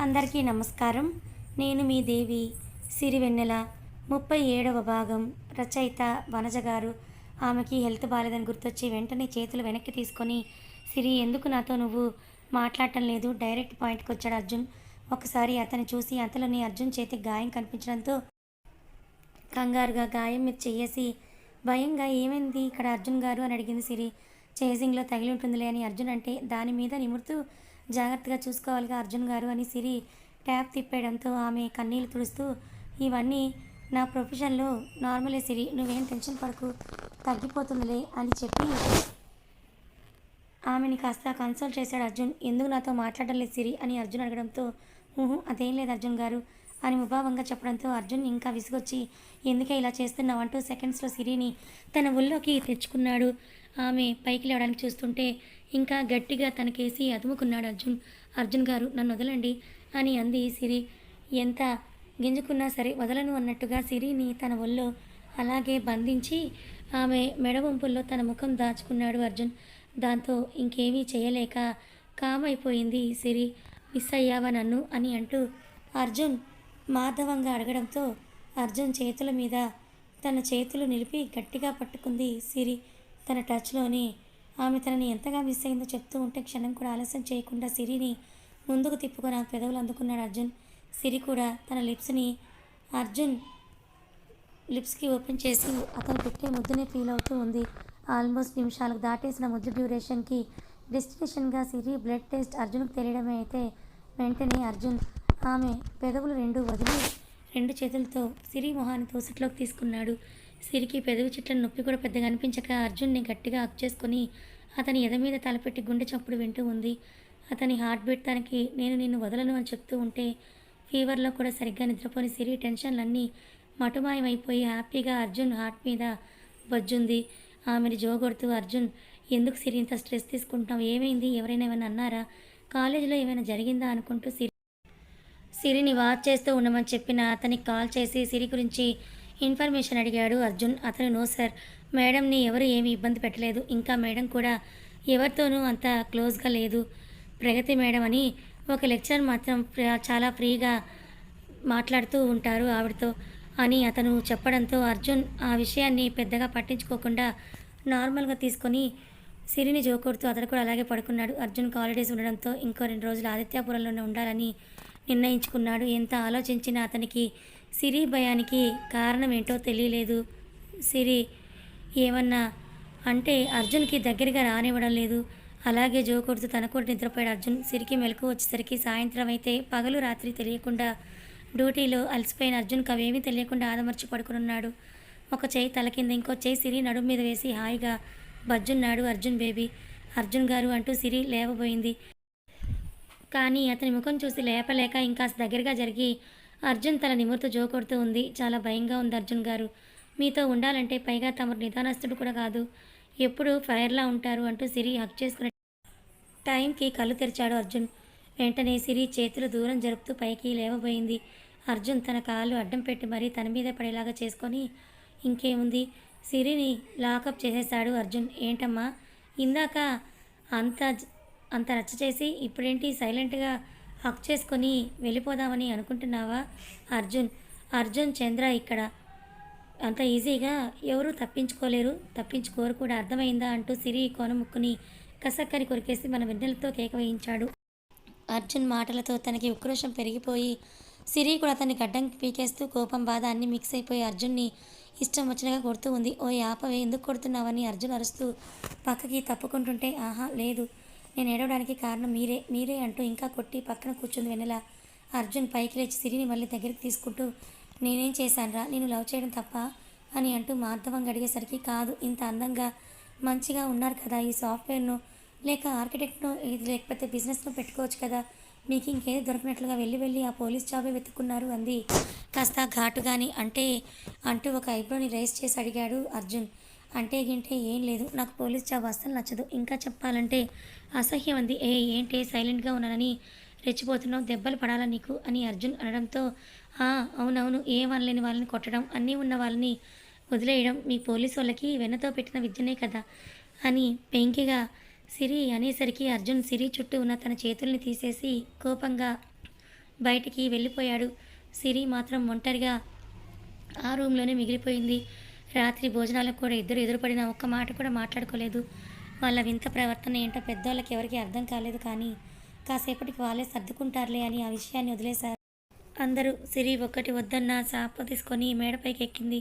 అందరికీ నమస్కారం. నేను మీ దేవి సిరివెన్నెల ముప్పై ఏడవ భాగం రచయిత వనజ గారు. ఆమెకి హెల్త్ బాలేదని గుర్తొచ్చి వెంటనే చేతులు వెనక్కి తీసుకొని సిరి ఎందుకు నాతో నువ్వు మాట్లాడటం లేదు? డైరెక్ట్ పాయింట్కి వచ్చాడు అర్జున్. ఒకసారి అతను చూసి అంతలోని అర్జున్ చేతికి గాయం కనిపించడంతో కంగారుగా గాయం మీద చెయ్యేసి భయంగా ఏమైంది ఇక్కడ అర్జున్ గారు? అని అడిగింది సిరి. చేజింగ్లో తగిలి ఉంటుందిలే అని అర్జున్ అంటే దాని మీద నిమురుతూ జాగ్రత్తగా చూసుకోవాలిగా అర్జున్ గారు అని సిరి ట్యాప్ తిప్పేయడంతో ఆమె కన్నీళ్ళు తుడుస్తూ ఇవన్నీ నా ప్రొఫెషన్లో నార్మలే సిరి నువ్వేం టెన్షన్ పడకు తగ్గిపోతుందిలే అని చెప్పి ఆమెని కాస్త కన్సల్ట్ చేశాడు అర్జున్. ఎందుకు నాతో మాట్లాడడం లేదు సిరి అని అర్జున్ అడగడంతో ఊహు అదేం లేదు అర్జున్ గారు అని ముభావంగా చెప్పడంతో అర్జున్ ఇంకా విసుగొచ్చి ఎందుకే ఇలా చేస్తున్నావు అంటూ సెకండ్స్లో సిరిని తన ఒళ్ళోకి తెచ్చుకున్నాడు. ఆమె పైకి లేవడానికి చూస్తుంటే ఇంకా గట్టిగా తనకేసి అదుముకున్నాడు అర్జున్. అర్జున్ గారు నన్ను వదలండి అని అంది సిరి. ఎంత గింజుకున్నా సరే వదలను అన్నట్టుగా సిరిని తన ఒళ్ళో అలాగే బంధించి ఆమె మెడవంపుల్లో తన ముఖం దాచుకున్నాడు అర్జున్. దాంతో ఇంకేమీ చేయలేక కామైపోయింది సిరి. మిస్ అయ్యావా నన్ను? అని అంటూ అర్జున్ మాధవంగా అడగడంతో అర్జున్ చేతుల మీద తన చేతులు నిలిపి గట్టిగా పట్టుకుంది సిరి. తన టచ్లోనే ఆమె తనని ఎంతగా మిస్ అయిందో చెప్తూ ఉంటే క్షణం కూడా ఆలస్యం చేయకుండా సిరిని ముందుకు తిప్పుకొని ఆ పెదవులు అందుకున్నాడు అర్జున్. సిరి కూడా తన లిప్స్ని అర్జున్ లిప్స్కి ఓపెన్ చేసి అతను పెట్టే ముద్దునే ఫీల్ అవుతూ ఉంది. ఆల్మోస్ట్ నిమిషాలకు దాటేసిన ముద్దు డ్యూరేషన్కి డెస్టినేషన్గా సిరి బ్లడ్ టెస్ట్ అర్జున్కు తెలియడమే అయితే వెంటనే అర్జున్ ఆమె పెదవులు రెండు వదిలి రెండు చేతులతో సిరి మొహాన్ని తోసిట్లోకి తీసుకున్నాడు. సిరికి పెదవి చుట్ల నొప్పి కూడా పెద్దగా అనిపించక అర్జున్ని గట్టిగా అప్ చేసుకొని అతని ఎద మీద తలపెట్టి గుండె చప్పుడు వింటూ ఉంది. అతని హార్ట్ బీట్ తనకి నేను నిన్ను వదలను అని చెప్తూ ఉంటే ఫీవర్లో కూడా సరిగ్గా నిద్రపోని సిరి టెన్షన్లన్నీ మటుమాయమైపోయి హ్యాపీగా అర్జున్ హార్ట్ మీద బజ్జుంది. ఆమెను జోగొడుతూ అర్జున్ ఎందుకు సిరి ఇంత స్ట్రెస్ తీసుకుంటున్నావు? ఏమైంది? ఎవరైనా ఏమైనా అన్నారా? కాలేజీలో ఏమైనా జరిగిందా? అనుకుంటూ సిరి సిరిని వాచ్ చేస్తూ ఉండమని చెప్పిన అతనికి కాల్ చేసి సిరి గురించి ఇన్ఫర్మేషన్ అడిగాడు అర్జున్. అతను నో సార్ మేడంని ఎవరు ఏమీ ఇబ్బంది పెట్టలేదు. ఇంకా మేడం కూడా ఎవరితోనూ అంత క్లోజ్గా లేదు. ప్రగతి మేడం అని ఒక లెక్చర్ మాత్రం ప్ర- చాలా ఫ్రీగా మాట్లాడుతూ ఉంటారు ఆవిడతో అని అతను చెప్పడంతో అర్జున్ ఆ విషయాన్ని పెద్దగా పట్టించుకోకుండా నార్మల్గా తీసుకొని సిరిని జోకొడుతూ అతను కూడా అలాగే పడుకున్నాడు. అర్జున్ హాలిడేస్ ఉండడంతో ఇంకో రెండు రోజులు ఆదిత్యపురంలోనే ఉండాలని నిర్ణయించుకున్నాడు. ఎంత ఆలోచించినా అతనికి సిరి భయానికి కారణం ఏంటో తెలియలేదు. సిరి ఏమన్నా అంటే అర్జున్కి దగ్గరగా రానివ్వడం లేదు. అలాగే జోకొడుతూ తన కూడా నిద్రపోయాడు. అర్జున్ సిరికి మెలకు వచ్చేసరికి సాయంత్రం అయితే పగలు రాత్రి తెలియకుండా డ్యూటీలో అలసిపోయిన అర్జున్ అవేమీ తెలియకుండా ఆదమర్చి పడుకునున్నాడు. ఒక చేయి తల కింద ఇంకో చేయి సిరి నడుము మీద వేసి హాయిగా బజ్జున్నాడు అర్జున్ బేబీ. అర్జున్ గారు అంటూ సిరి లేవబోయింది. కానీ అతని ముఖం చూసి లేపలేక ఇంకా దగ్గరగా జరిగి అర్జున్ తల నిమురుతూ జోకొడుతూ ఉంది. చాలా భయంగా ఉంది అర్జున్ గారు. మీతో ఉండాలంటే పైగా తమరు నిదానస్తుడు కూడా కాదు. ఎప్పుడు ఫైర్లా ఉంటారు అంటూ సిరి హక్ చేసుకునే టైంకి కళ్ళు తెరిచాడు అర్జున్. వెంటనే సిరి చేతులు దూరం జరుపుతూ పైకి లేవబోయింది. అర్జున్ తన కాళ్ళు అడ్డం పెట్టి మరీ తన మీద పడేలాగా చేసుకొని ఇంకేముంది సిరిని లాకప్ చేసేశాడు అర్జున్. ఏంటమ్మా? ఇందాక అంత అంత రచ్చ చేసి ఇప్పుడేంటి సైలెంట్గా హక్ చేసుకొని వెళ్ళిపోదామని అనుకుంటున్నావా? అర్జున్ అర్జున్ చంద్ర ఇక్కడ. అంత ఈజీగా ఎవరూ తప్పించుకోలేరు. తప్పించుకోరు కూడా అర్థమైందా అంటూ సిరి కొనముక్కుని కసక్కని కొరికేసి మన వెన్నెలతో కేక వేయించాడు. అర్జున్ మాటలతో తనకి ఉక్రోషం పెరిగిపోయి సిరి కూడా అతన్ని గడ్డం పీకేస్తూ కోపం బాధ అన్ని మిక్స్ అయిపోయి అర్జున్ని ఇష్టం వచ్చినగా కొడుతూ ఉంది. ఓ యాపవే ఎందుకు కొడుతున్నావని అర్జున్ అరుస్తూ పక్కకి తప్పుకుంటుంటే ఆహా లేదు. నేను ఏడవడానికి కారణం మీరే మీరే అంటూ ఇంకా కొట్టి పక్కన కూర్చుంది వెన్నెల. అర్జున్ పైకి లేచి సిరిని మళ్ళీ దగ్గరికి తీసుకుంటూ నేనేం చేశానురా? నేను లవ్ చేయడం తప్ప? అని అంటూ మార్ధవంగా అడిగేసరికి కాదు ఇంత అందంగా మంచిగా ఉన్నారు కదా ఈ సాఫ్ట్వేర్ను. లేక ఆర్కిటెక్ట్ను ఇది లేకపోతే బిజినెస్ను పెట్టుకోవచ్చు కదా. మీకు ఇంకేది దొరికినట్లుగా వెళ్ళి వెళ్ళి ఆ పోలీస్ జాబే వెతుక్కున్నారు అంది. కాస్త ఘాటుగాని అంటే అంటూ ఒక ఐబ్రోని రైస్ చేసి అడిగాడు అర్జున్. అంటే గింటే ఏం లేదు. నాకు పోలీస్ జాబ్ అస్సలు నచ్చదు. ఇంకా చెప్పాలంటే అసహ్యం అంది ఏ ఏంటి? సైలెంట్గా ఉన్నానని రెచ్చిపోతున్నావు. దెబ్బలు పడాలా నీకు? అని అర్జున్ అనడంతో అవునవును. ఏ అనలేని వాళ్ళని కొట్టడం అన్నీ ఉన్న వాళ్ళని వదిలేయడం మీ పోలీసు వాళ్ళకి వెన్నతో పెట్టిన విద్యనే కదా అని పెంకిగా సిరి అనేసరికి అర్జున్ సిరి చుట్టూ ఉన్న తన చేతుల్ని తీసేసి కోపంగా బయటికి వెళ్ళిపోయాడు. సిరి మాత్రం ఒంటరిగా ఆ రూమ్లోనే మిగిలిపోయింది. రాత్రి భోజనాలకు కూడా ఇద్దరు ఎదురుపడిన ఒక్క మాట కూడా మాట్లాడుకోలేదు. వాళ్ళ వింత ప్రవర్తన ఏంటో పెద్దోళ్ళకి ఎవరికీ అర్థం కాలేదు కానీ కాసేపటికి వాళ్ళే సర్దుకుంటారులే అని ఆ విషయాన్ని వదిలేశారు. అందరూ సిరి ఒక్కటి వద్దన్న సాప తీసుకొని మేడపైకి ఎక్కింది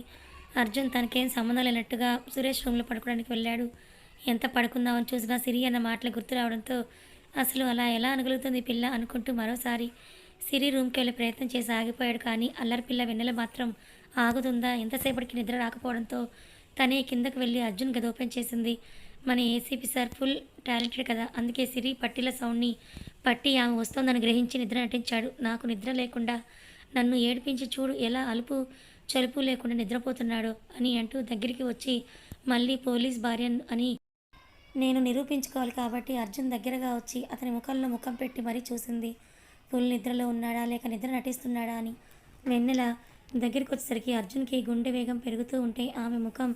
అర్జున్ తనకేం సంబంధం లేనట్టుగా సురేష్ రూమ్లో పడుకోవడానికి వెళ్ళాడు. ఎంత పడుకుందామని చూసినా సిరి అన్న మాటలు గుర్తు రావడంతో అసలు అలా ఎలా అనగలుగుతుంది పిల్ల? అనుకుంటూ మరోసారి సిరి రూమ్కి వెళ్ళే ప్రయత్నం చేసి ఆగిపోయాడు కానీ అల్లరి పిల్ల వెన్నెల మాత్రం ఆగుతుందా? ఎంతసేపటికి నిద్ర రాకపోవడంతో తనే కిందకు వెళ్ళి అర్జున్ గది ఓపెన్ చేసింది. మన ఏసీపీ సార్ ఫుల్ టాలెంటెడ్ కదా. అందుకే సిరి పట్టీల సౌండ్ని పట్టి ఆమె వస్తోందని గ్రహించి నిద్ర నటించాడు. నాకు నిద్ర లేకుండా నన్ను ఏడిపించి చూడు ఎలా అలుపు చలుపు లేకుండా నిద్రపోతున్నాడు అని అంటూ దగ్గరికి వచ్చి మళ్ళీ పోలీస్ భార్య అని నేను నిరూపించుకోవాలి కాబట్టి అర్జున్ దగ్గరగా వచ్చి అతని ముఖంలో ముఖం పెట్టి మరీ చూసింది. ఫుల్ నిద్రలో ఉన్నాడా? లేక నిద్ర నటిస్తున్నాడా అని. వెన్నెల దగ్గరికి వచ్చేసరికి అర్జున్కి గుండె వేగం పెరుగుతూ ఉంటే ఆమె ముఖం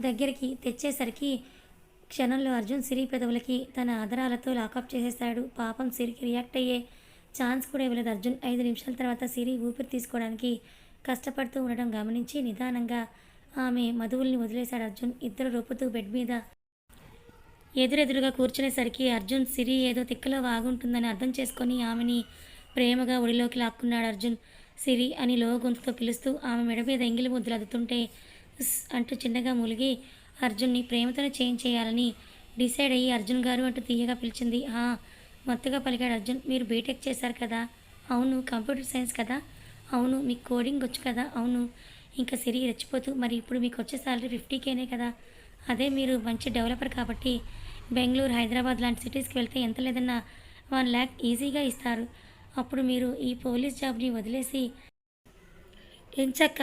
దగ్గరికి తెచ్చేసరికి క్షణంలో అర్జున్ సిరి పెదవులకి తన అదరాలతో లాకప్ చేసేశాడు పాపం సిరికి రియాక్ట్ అయ్యే ఛాన్స్ కూడా ఇవ్వలేదు అర్జున్. ఐదు నిమిషాల తర్వాత సిరి ఊపిరి తీసుకోవడానికి కష్టపడుతూ ఉండడం గమనించి నిదానంగా ఆమె మధువుల్ని వదిలేశాడు అర్జున్. ఇద్దరు రొప్పుతూ బెడ్ మీద ఎదురెదురుగా కూర్చునేసరికి అర్జున్ సిరి ఏదో తిక్కలో బాగుంటుందని అర్థం చేసుకొని ఆమెని ప్రేమగా ఒడిలోకి లాక్కున్నాడు అర్జున్. సిరి అని లో గొంతుతో పిలుస్తూ ఆమె మెడ మీద ఎంగిలి ముద్దులు అదుతుంటే అంటూ చిన్నగా ములిగి అర్జున్ని ప్రేమతోనే చేంజ్ చేయాలని డిసైడ్ అయ్యి అర్జున్ గారు అంటూ తీయగా పిలిచింది. "ఆ" మత్తుగా పలికాడు అర్జున్ మీరు బీటెక్ చేశారు కదా? అవును కంప్యూటర్ సైన్స్ కదా? అవును మీకు కోడింగ్ వచ్చు కదా? అవును. ఇంకా సిరి రెచ్చిపోతూ మరి ఇప్పుడు మీకు వచ్చే సాలరీ ఫిఫ్టీకేనే కదా? అదే మీరు మంచి డెవలపర్ కాబట్టి బెంగళూరు హైదరాబాద్ లాంటి సిటీస్కి వెళ్తే ఎంత లేదన్నా వన్ ల్యాక్ ఈజీగా ఇస్తారు. అప్పుడు మీరు ఈ పోలీస్ జాబ్ని వదిలేసి ఎంచక్క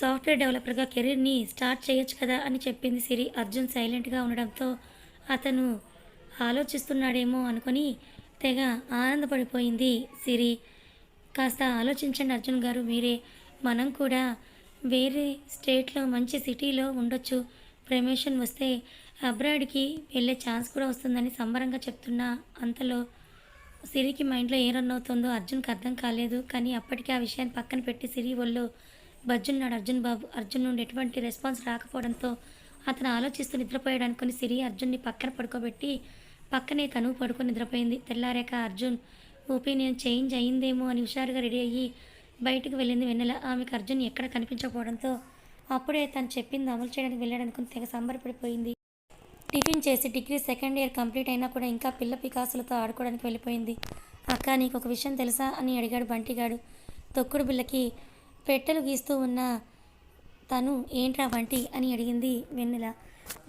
సాఫ్ట్వేర్ డెవలపర్గా కెరీర్ని స్టార్ట్ చేయొచ్చు కదా అని చెప్పింది సిరి. అర్జున్ సైలెంట్గా ఉండడంతో అతను ఆలోచిస్తున్నాడేమో అనుకొని తెగ ఆనందపడిపోయింది సిరి. కాస్త ఆలోచించండి అర్జున్ గారు మీరే మనం కూడా వేరే స్టేట్లో మంచి సిటీలో ఉండొచ్చు. ప్రమోషన్ వస్తే అబ్రాడ్కి వెళ్ళే ఛాన్స్ కూడా వస్తుందని సంబరంగా చెప్తున్నా అంతలో సిరికి మైండ్లో ఏ రన్ అవుతుందో అర్జున్కి అర్థం కాలేదు. కానీ అప్పటికే ఆ విషయాన్ని పక్కన పెట్టి సిరి ఒళ్ళు బజ్జున్నాడు అర్జున్ బాబు. అర్జున్ నుండి ఎటువంటి రెస్పాన్స్ రాకపోవడంతో అతను ఆలోచిస్తూ నిద్రపోయాడు అనుకుని సిరి అర్జున్ని పక్కన పడుకోబెట్టి పక్కనే తను పడుకొని నిద్రపోయింది. తెల్లారాక అర్జున్ ఒపీనియన్ చేంజ్ అయిందేమో అని హుషారుగా రెడీ అయ్యి బయటకు వెళ్ళింది వెన్నెల. ఆమెకు అర్జున్ ఎక్కడ కనిపించకపోవడంతో అప్పుడే తను చెప్పింది అమలు చేయడానికి వెళ్ళాడనుకుని తెగ సంబరపడిపోయింది. టిఫిన్ చేసి డిగ్రీ సెకండ్ ఇయర్ కంప్లీట్ అయినా కూడా ఇంకా పిల్ల పికాసులతో ఆడుకోవడానికి వెళ్ళిపోయింది. అక్క నీకు ఒక విషయం తెలుసా? అని అడిగాడు బంటిగాడు. తొక్కుడు బిల్లకి పెట్టెలు గీస్తూ ఉన్న తను ఏంట్రా బంటి? అని అడిగింది వెన్నెల.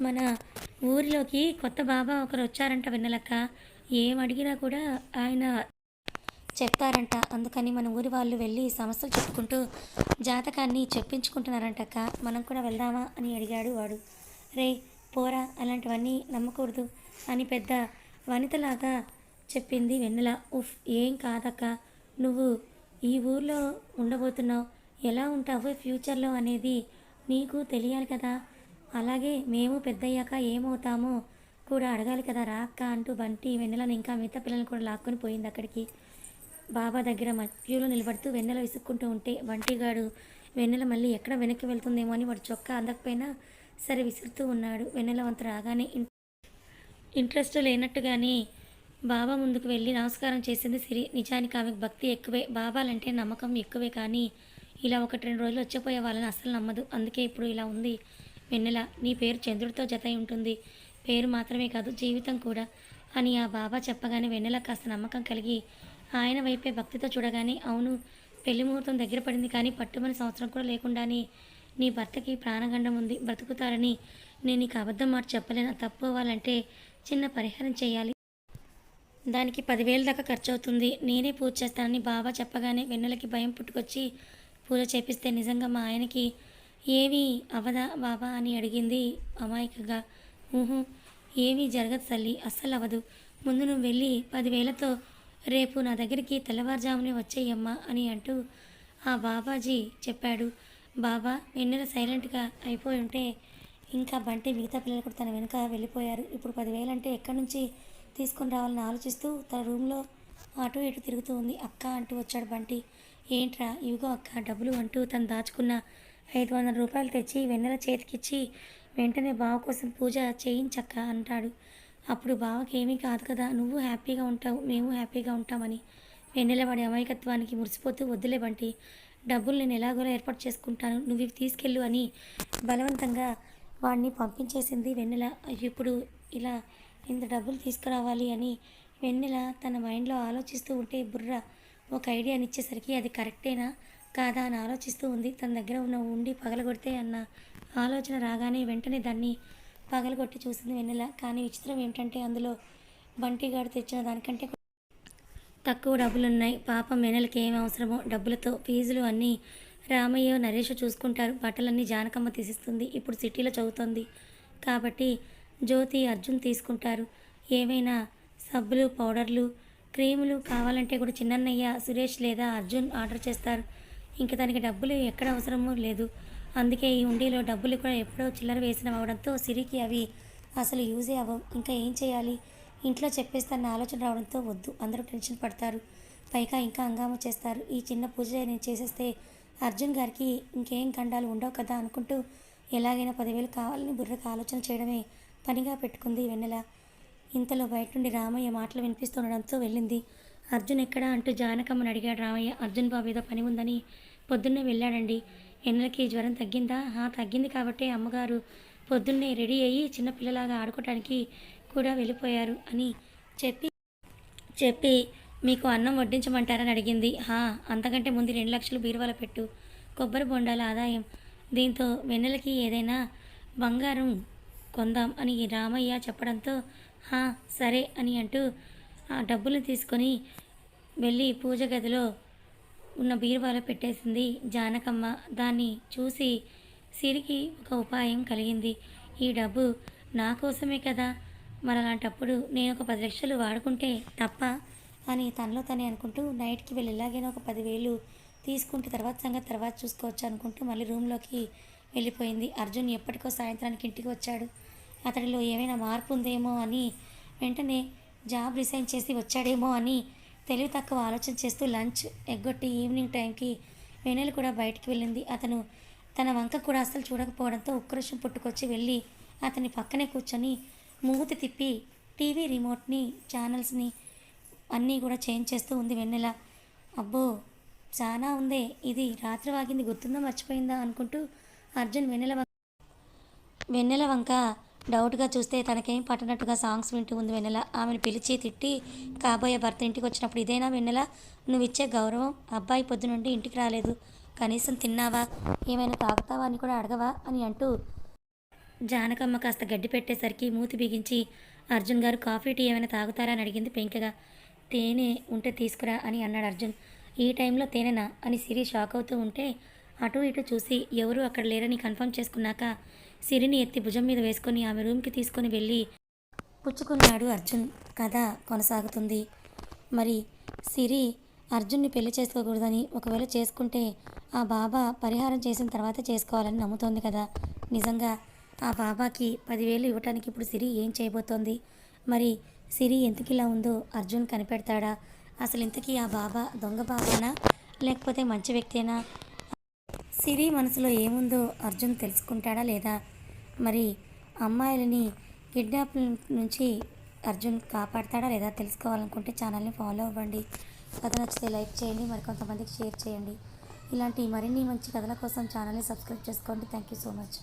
మన ఊరిలోకి కొత్త బాబా ఒకరు వచ్చారంట వెన్నెలక్క. ఏం అడిగినా కూడా ఆయన చెప్తారంట. అందుకని మన ఊరి వాళ్ళు వెళ్ళి సమస్యలు చెప్పుకుంటూ జాతకాన్ని చెప్పించుకుంటున్నారంటక్క. మనం కూడా వెళ్దామా? అని అడిగాడు వాడు. రే పోరా అలాంటివన్నీ నమ్మకూడదు అని పెద్ద వనితలాగా చెప్పింది వెన్నెల. ఉఫ్ ఏం కాదక్క నువ్వు ఈ ఊర్లో ఉండబోతున్నావు. ఎలా ఉంటావో ఫ్యూచర్లో అనేది నీకు తెలియాలి కదా. అలాగే మేము పెద్దయ్యాక ఏమవుతామో కూడా అడగాలి కదా రా అక్క అంటూ బంటి వెన్నెలను ఇంకా మిగతా పిల్లల్ని కూడా లాక్కొని పోయింది అక్కడికి. బాబా దగ్గర మధ్యలో నిలబడుతూ వెన్నెల విసుక్కుంటూ ఉంటే వంటిగాడు వెన్నెల మళ్ళీ ఎక్కడ వెనక్కి వెళ్తుందేమో అని వాడు చొక్కా అందకపోయినా సరే విసురుతూ ఉన్నాడు. వెన్నెల వంత రాగానే ఇంట్రెస్ట్ లేనట్టుగానే బాబా ముందుకు వెళ్ళి నమస్కారం చేసింది సిరి. నిజానికి ఆమెకు భక్తి ఎక్కువే. బాబాలంటే నమ్మకం ఎక్కువే కానీ ఇలా ఒకటి రెండు రోజులు వచ్చిపోయే వాళ్ళని అస్సలు నమ్మదు. అందుకే ఇప్పుడు ఇలా ఉంది. వెన్నెల నీ పేరు చంద్రుడితో జత ఉంటుంది. పేరు మాత్రమే కాదు జీవితం కూడా అని ఆ బాబా చెప్పగానే వెన్నెల కాస్త నమ్మకం కలిగి ఆయన వైపే భక్తితో చూడగానే అవును పెళ్ళి ముహూర్తం దగ్గర పడింది కానీ పట్టుమని సంవత్సరం కూడా లేకుండానే నీ భర్తకి ప్రాణగండం ఉంది బ్రతుకుతారని నేను నీకు అబద్ధం మాట చెప్పలేను? తప్పు చిన్న పరిహారం చేయాలి. దానికి పదివేల దాకా ఖర్చు అవుతుంది నేనే పూజ చేస్తానని బాబా చెప్పగానే వెన్నెలకి భయం పుట్టుకొచ్చి పూజ చేపిస్తే నిజంగా మా ఆయనకి ఏమీ అవదా బాబా అని అడిగింది అమాయకగా. ఊహు ఏమీ జరగదు తల్లి అస్సలు అవ్వదు. ముందు నువ్వు వెళ్ళి పదివేలతో రేపు నా దగ్గరికి తెల్లవారుజామునే వచ్చేయమ్మా అని అంటూ ఆ బాబాజీ చెప్పాడు. బాబా వెన్నెల సైలెంట్గా అయిపోయి ఉంటే ఇంకా బంటి మిగతా పిల్లలు కూడా తన వెనుక వెళ్ళిపోయారు. ఇప్పుడు పదివేలు అంటే ఎక్కడి నుంచి తీసుకొని రావాలని ఆలోచిస్తూ తన రూమ్లో అటు ఇటు తిరుగుతూ ఉంది. అక్క అంటూ వచ్చాడు బంటి. ఏంట్రా ఇవిగో అక్క డబ్బులు అంటూ తను దాచుకున్న ఐదు వందల రూపాయలు తెచ్చి వెన్నెల చేతికిచ్చి వెంటనే బావ కోసం పూజ చేయించక్క అంటాడు. అప్పుడు బావకి ఏమీ కాదు కదా నువ్వు హ్యాపీగా ఉంటావు మేము హ్యాపీగా ఉంటామని వెన్నెల వాడి అమాయకత్వానికి మురిసిపోతూ వద్దులే బంటి డబ్బులు నేను ఎలాగోలా ఏర్పాటు చేసుకుంటాను నువ్వు ఇవి తీసుకెళ్ళు అని బలవంతంగా వాడిని పంపించేసింది వెన్నెల. ఇప్పుడు ఇలా ఇంత డబ్బులు తీసుకురావాలి అని వెన్నెల తన మైండ్లో ఆలోచిస్తూ ఉంటే బుర్ర ఒక ఐడియాని ఇచ్చేసరికి అది కరెక్టేనా కాదా అని ఆలోచిస్తూ ఉంది. తన దగ్గర ఉన్న ఉండి పగలగొడితే అన్న ఆలోచన రాగానే వెంటనే దాన్ని పగలగొట్టి చూసింది వెన్నెల. కానీ విచిత్రం ఏంటంటే అందులో బంటిగాడు తెచ్చిన దానికంటే తక్కువ డబ్బులు ఉన్నాయి పాపం మేనలకి ఏం అవసరమో డబ్బులతో ఫీజులు అన్నీ రామయ్య నరేష్ చూసుకుంటారు. బట్టలన్నీ జానకమ్మ తీసిస్తుంది. ఇప్పుడు సిటీలో చదువుతుంది. కాబట్టి జ్యోతి అర్జున్ తీసుకుంటారు. ఏమైనా సబ్బులు పౌడర్లు క్రీములు కావాలంటే కూడా చిన్నన్నయ్య సురేష్ లేదా అర్జున్ ఆర్డర్ చేస్తారు. ఇంకా దానికి డబ్బులు ఎక్కడ అవసరమో లేదు. అందుకే ఈ ఉండీలో డబ్బులు కూడా ఎప్పుడో చిల్లర వేసిన అవడంతో సిరికి అవి అసలు యూజే అవ్వవు. ఇంకా ఏం చేయాలి? ఇంట్లో చెప్పేస్తాన్న ఆలోచన రావడంతో వద్దు. అందరూ టెన్షన్ పడతారు. పైగా ఇంకా హంగామా చేస్తారు. ఈ చిన్న పూజ నేను చేసేస్తే అర్జున్ గారికి ఇంకేం గండాలు ఉండవు కదా అనుకుంటూ ఎలాగైనా పదివేలు కావాలని బుర్రకు ఆలోచన చేయడమే పనిగా పెట్టుకుంది వెన్నెల. ఇంతలో బయట నుండి రామయ్య మాటలు వినిపిస్తుండడంతో వెళ్ళింది. అర్జున్ ఎక్కడా అంటూ జానకమ్మని అడిగాడు రామయ్య. అర్జున్ బాబు ఏదో పని ఉందని పొద్దున్నే వెళ్ళాడండి. ఎన్నెలకి జ్వరం తగ్గిందా? హా తగ్గింది కాబట్టి అమ్మగారు పొద్దున్నే రెడీ అయ్యి చిన్నపిల్లలాగా ఆడుకోవడానికి కూడా వెళ్ళిపోయారు అని చెప్పి చెప్పి మీకు అన్నం వడ్డించమంటారని అడిగింది. హా అంతకంటే ముందు రెండు లక్షలు బీరువాల పెట్టు. కొబ్బరి బొండాల ఆదాయం. దీంతో వెన్నెలకి ఏదైనా బంగారం కొందాం అని రామయ్య చెప్పడంతో హా సరే అని అంటూ ఆ డబ్బులు తీసుకొని వెళ్ళి పూజ గదిలో ఉన్న బీరువాలో పెట్టేసింది జానకమ్మ. దాన్ని చూసి సిరికి ఒక ఉపాయం కలిగింది. ఈ డబ్బు నా కోసమే కదా? మరి అలాంటప్పుడు నేను ఒక పది లక్షలు వాడుకుంటే తప్ప అని తనలో తనే అనుకుంటూ నైట్కి వెళ్ళి ఇలాగైనా ఒక పదివేలు తీసుకుంటే తర్వాత సంగతి తర్వాత చూసుకోవచ్చు అనుకుంటూ మళ్ళీ రూమ్లోకి వెళ్ళిపోయింది. అర్జున్ ఎప్పటికో సాయంత్రానికి ఇంటికి వచ్చాడు. అతడిలో ఏమైనా మార్పు ఉందేమో అని వెంటనే జాబ్ రిసైన్ చేసి వచ్చాడేమో అని తెలివి తక్కువ ఆలోచన చేస్తూ లంచ్ ఎగ్గొట్టి ఈవినింగ్ టైంకి వెనెల కూడా బయటికి వెళ్ళింది. అతను తన వంక కూడా అసలు చూడకపోవడంతో ఉక్రోషం పుట్టుకొచ్చి వెళ్ళి అతని పక్కనే కూర్చొని మూతి తిప్పి టీవీ రిమోట్ని ఛానల్స్ని అన్నీ కూడా చేంజ్ చేస్తూ ఉంది వెన్నెల. అబ్బో చాలా ఉందే. ఇది రాత్రి వాగింది గుర్తుందా? మర్చిపోయిందా? అనుకుంటూ అర్జున్ వెన్నెల వంక వెన్నెల వంక డౌట్గా చూస్తే తనకేం పట్టనట్టుగా సాంగ్స్ వింటూ ఉంది వెన్నెల. ఆమెను పిలిచి తిట్టి కాబోయే భర్త ఇంటికి వచ్చినప్పుడు ఇదేనా వెన్నెల? నువ్వు ఇచ్చే గౌరవం అబ్బాయి పొద్దు నుండి ఇంటికి రాలేదు. కనీసం తిన్నావా? ఏమైనా తాగుతావా అని కూడా అడగవా? అని అంటూ జానకమ్మ కాస్త గడ్డి పెట్టేసరికి మూతి బిగించి అర్జున్ గారు కాఫీ టీ ఏమైనా తాగుతారా? అని అడిగింది పెంకగా. తేనె ఉంటే తీసుకురా అని అన్నాడు అర్జున్. ఈ టైంలో తేనెనా? అని సిరి షాక్ అవుతూ ఉంటే అటు ఇటు చూసి ఎవరు అక్కడ లేరని కన్ఫర్మ్ చేసుకున్నాక సిరిని ఎత్తి భుజం మీద వేసుకొని ఆమె రూమ్కి తీసుకొని వెళ్ళి పుచ్చుకున్నాడు అర్జున్. కథ కొనసాగుతుంది. మరి సిరి అర్జున్ని పెళ్ళి చేసుకోకూడదని ఒకవేళ చేసుకుంటే ఆ బాబా పరిహారం చేసిన తర్వాత చేసుకోవాలని నమ్ముతోంది కదా. నిజంగా ఆ బాబాకి పదివేలు ఇవ్వటానికి ఇప్పుడు సిరి ఏం చేయబోతోంది? మరి సిరి ఎందుకు ఇలా ఉందో అర్జున్ కనిపెడతాడా? అసలు ఇంతకీ ఆ బాబా దొంగ బాబానా? లేకపోతే మంచి వ్యక్తేనా? సిరి మనసులో ఏముందో అర్జున్ తెలుసుకుంటాడా లేదా? మరి అమ్మాయిలని కిడ్నాప్ నుంచి అర్జున్ కాపాడతాడా లేదా తెలుసుకోవాలనుకుంటే ఛానల్ని ఫాలో అవ్వండి. కథ నచ్చితే లైక్ చేయండి మరి కొంతమందికి షేర్ చేయండి. ఇలాంటి మరిన్ని మంచి కథల కోసం ఛానల్ని సబ్స్క్రైబ్ చేసుకోండి. Thank you so much.